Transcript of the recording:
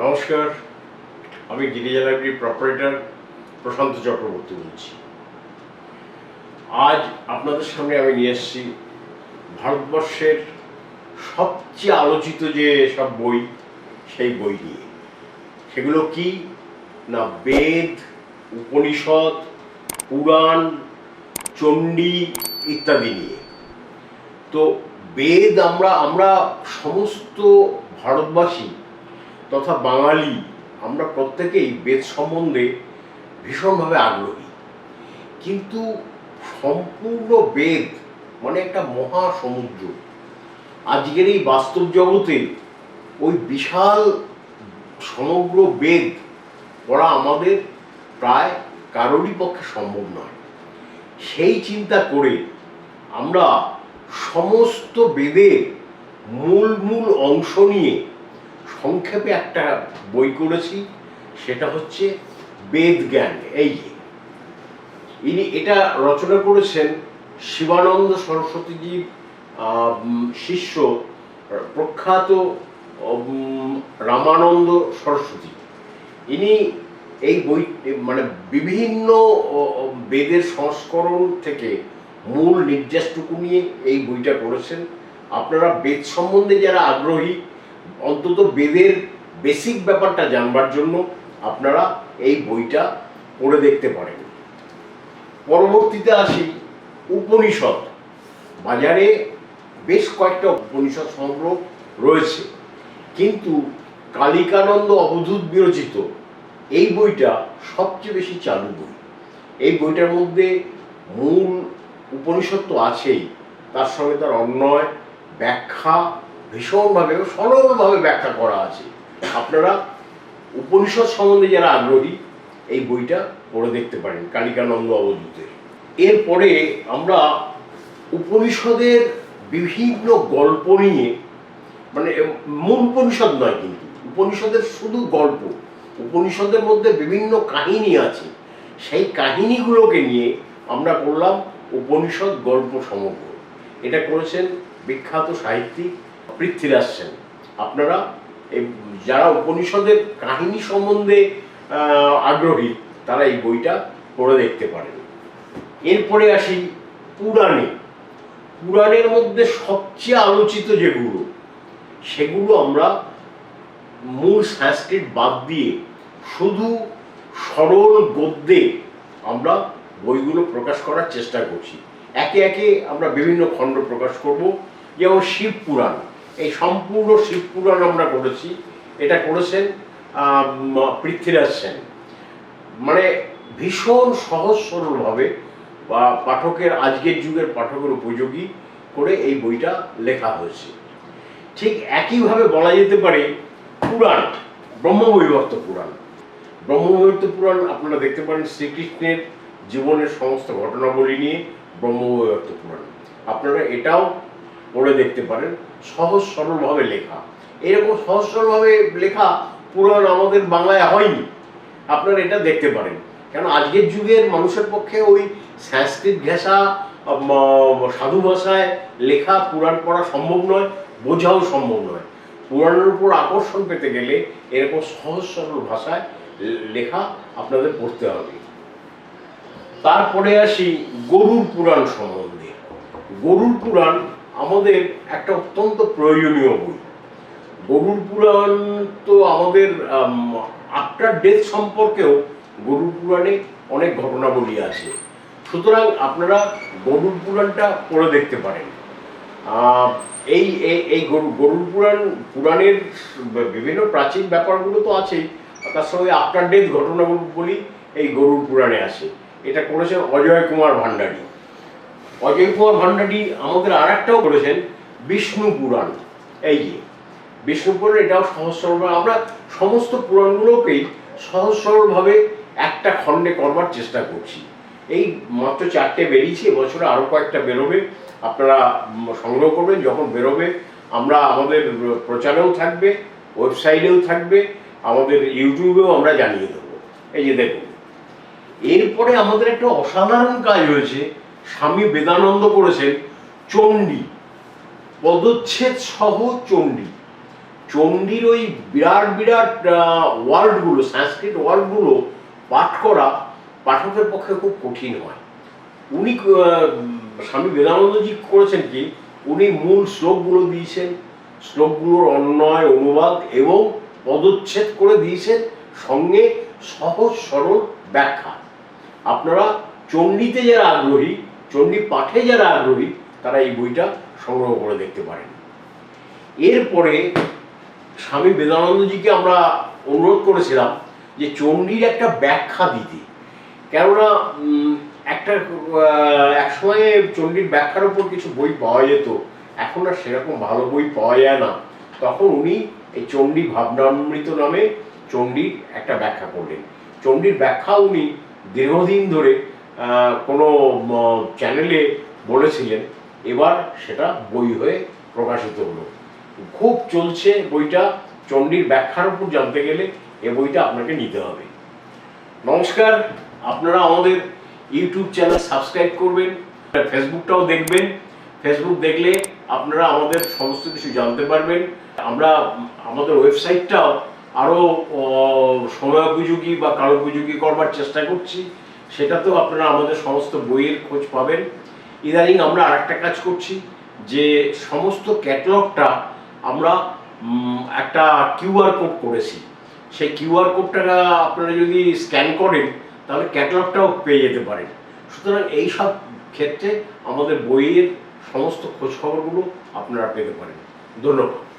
নমস্কার, আমি Girija library proprietor Prashanta Chakraborty বলছি। আজ আপনাদের সামনে আমি নিয়ে এসেছি ভারতবর্ষের সবচেয়ে আলোচিত যে সব বই, সেই বই নিয়ে। সেগুলো কি? না বেদ, উপনিষদ, পুরাণ, চণ্ডী ইত্যাদি নিয়ে। তো বেদ আমরা আমরা সমস্ত ভারতবাসী তথা বাঙালি, আমরা প্রত্যেকেই বেদ সম্বন্ধে ভীষণভাবে আগ্রহী। কিন্তু সম্পূর্ণ বেদ মানে একটা মহা সমুদ্র আজকের এই বাস্তব জগতে ওই বিশাল, সমগ্র বেদ পড়া আমাদের প্রায় কারোরই পক্ষে সম্ভব নয়। সেই চিন্তা করে আমরা সমস্ত বেদের মূল মূল অংশ নিয়ে সংক্ষেপে একটা বই করেছি, সেটা হচ্ছে বেদ জ্ঞান। এই ইনি এটা রচনা করেছেন শিবানন্দ সরস্বতীজির শিষ্য, প্রখ্যাত রামানন্দ সরস্বতী। ইনি এই বই মানে বিভিন্ন বেদের সংস্করণ থেকে মূল নির্যাসটুকু নিয়ে এই বইটা করেছেন। আপনারা বেদ সম্বন্ধে যারা আগ্রহী অন্তত বেদের বেসিক ব্যাপারটা জানবার জন্য আপনারা এই বইটা পড়ে দেখতে পারেন। পরবর্তীতে আসি উপনিষদ। বাজারে বেশ কয়েকটা উপনিষদ সংগ্রহ রয়েছে। কিন্তু কালিকানন্দ অবধূত বিরচিত এই বইটা সবচেয়ে বেশি চালু বই। এই বইটার মধ্যে মূল উপনিষদ তো আছেই, তার সঙ্গে তার অন্যয় ব্যাখ্যা ভীষণভাবে সরলভাবে ব্যাখ্যা করা আছে। আপনারা উপনিষদ সম্বন্ধে যারা আগ্রহী, এই বইটা পড়ে দেখতে পারেন, কালিকানন্দ অবধূতের এরপরে আমরা উপনিষদের বিভিন্ন গল্প নিয়ে মানে মূল উপনিষদ নয় কিন্তু, উপনিষদের শুধু গল্প, উপনিষদের মধ্যে বিভিন্ন কাহিনী আছে। সেই কাহিনীগুলোকে নিয়ে আমরা করলাম উপনিষদ গল্প সমগ্র। এটা করেছেন বিখ্যাত সাহিত্যিক পৃথ্বীরাজ সেন আপনারা যারা উপনিষদের কাহিনী সম্বন্ধে আগ্রহী, তারা এই বইটা পড়ে দেখতে পারেন। এরপরে আসি পুরাণে। পুরাণের মধ্যে সবচেয়ে আলোচিত যেগুলো সেগুলো আমরা মূল সংস্কৃত বাদ দিয়ে শুধু সরল গদ্যে আমরা বইগুলো প্রকাশ করার চেষ্টা করছি। একে একে আমরা বিভিন্ন খণ্ড প্রকাশ করব, যেমন শিব পুরাণ। এই সম্পূর্ণ শিব পুরাণ আমরা করেছি। এটা করেছেন পৃথ্বীরাজ সেন। মানে ভীষণ সহজ সরলভাবে বা পাঠকের, আজকের যুগের পাঠকের উপযোগী করে এই বইটা লেখা হয়েছে। ঠিক একইভাবে বলা যেতে পারে পুরাণ ব্রহ্মবৈবর্ত পুরাণ। ব্রহ্মবৈবর্ত পুরাণ আপনারা দেখতে পারেন শ্রীকৃষ্ণের জীবনের সমস্ত ঘটনাবলী নিয়ে ব্রহ্মবৈবর্ত পুরাণ। আপনারা এটাও পড়ে দেখতে পারেন। সহজ সরলভাবে লেখা। এরকম সহজ সরলভাবে লেখা পুরাণ আমাদের বাংলায় হয়নি। আপনারা এটা দেখতে পারেন। কেন আজকের যুগের মানুষের পক্ষে ওই সংস্কৃত ঘেঁষা সাধু ভাষায় লেখা পুরাণ পড়া সম্ভব নয়, বোঝাও সম্ভব নয়। পুরাণের উপর আকর্ষণ পেতে গেলে এরকম সহজ সরল ভাষায় লেখা আপনাদের পড়তে হবে। তারপরে আসি গরুর পুরাণ সম্বন্ধে। গরুর পুরাণ আমাদের একটা অত্যন্ত প্রয়োজনীয় বই। গরুর পুরাণ তো আমাদের আফটার ডেথ সম্পর্কেও গরুর পুরাণে অনেক ঘটনাবলী আছে। সুতরাং আপনারা গরুর পুরাণটা পড়ে দেখতে পারেন। এই, এই- গরু, গরুর পুরাণ, পুরাণের বিভিন্ন প্রাচীন ব্যাপারগুলো তো আছেই তার সঙ্গে আফটার ডেথ ঘটনাগুলি এই গরুর পুরাণে আসে। এটা করেছেন অজয় কুমার ভান্ডারী। অজয় কুমার ভান্ডারী আমাদের আর একটাও করেছেন বিষ্ণু পুরাণ। এই যে, বিষ্ণু পুরাণ এটাও সহজ সরল আমরা সমস্ত পুরাণগুলোকেই সহজ সরলভাবে একটা খণ্ডে করবার চেষ্টা করছি। এই মাত্র চারটে বেরিয়েছে, এবছরে আরও কয়েকটা বেরোবে। আপনারা সংগ্রহ করবেন, যখন বেরোবে আমরা আমাদের প্রচারেও থাকবে, ওয়েবসাইটেও থাকবে, আমাদের ইউটিউবেও আমরা জানিয়ে দেবো। এই যে দেখুন, এরপরে আমাদের একটা অসাধারণ কাজ হয়েছে স্বামী বেদানন্দ করেছেন চণ্ডী, পদচ্ছেদ সহ চণ্ডী। চণ্ডীর ওই বিরাট বিরাট ওয়ার্ডগুলো, সংস্কৃত ওয়ার্ডগুলো পাঠ করা পাঠকের পক্ষে খুব কঠিন হয়। উনি স্বামী বেদানন্দজি করেছেন কি, উনি মূল শ্লোকগুলো দিয়েছেন, শ্লোকগুলোর অন্যয়, অনুবাদ এবং পদচ্ছেদ করে দিয়েছেন, সঙ্গে সহজ সরল ব্যাখ্যা। আপনারা চণ্ডীতে যারা আগ্রহী চণ্ডী পাঠে যারা আগ্রহী, তারা এই বইটা সংগ্রহ করে দেখতে পারেন। এরপরে স্বামী বেদানন্দজিকে আমরা অনুরোধ করেছিলাম যে চণ্ডীর একটা ব্যাখ্যা দিতে। কেননা একটা একসময়ে চণ্ডীর ব্যাখ্যার উপর কিছু বই পাওয়া যেত। এখন আর সেরকম ভালো বই পাওয়া যায় না। তখন উনি এই চণ্ডী ভাবনামৃত নামে চণ্ডীর একটা ব্যাখ্যা করলেন। চণ্ডীর ব্যাখ্যা উনি দীর্ঘদিন ধরে কোনো চ্যানেলে বলেছিলেন, এবার সেটা বই হয়ে প্রকাশিত হলো। খুব চলছে বইটা, চণ্ডীর ব্যাখ্যার উপর জানতে গেলে এ বইটা আপনাকে নিতে হবে। নমস্কার, আপনারা আমাদের ইউটিউব চ্যানেল সাবস্ক্রাইব করবেন, ফেসবুকটাও দেখবেন। ফেসবুক দেখলে আপনারা আমাদের সমস্ত কিছু জানতে পারবেন। আমরা, আমাদের ওয়েবসাইটটাও আরও সময় উপযোগী বা কারও উপযোগী করবার চেষ্টা করছি। সেটাতেও আপনারা আমাদের সমস্ত বইয়ের খোঁজ পাবেন। ইদানিং আমরা আরেকটা কাজ করছি যে সমস্ত ক্যাটলগটা আমরা একটা কিউআর কোড করেছি। সেই কিউআর কোডটা আপনারা যদি স্ক্যান করেন, তাহলে ক্যাটালগটাও পেয়ে যেতে পারেন। সুতরাং এই সব ক্ষেত্রে আমাদের বইয়ের সমস্ত খোঁজ খবরগুলো আপনারা পেতে পারেন। ধন্যবাদ।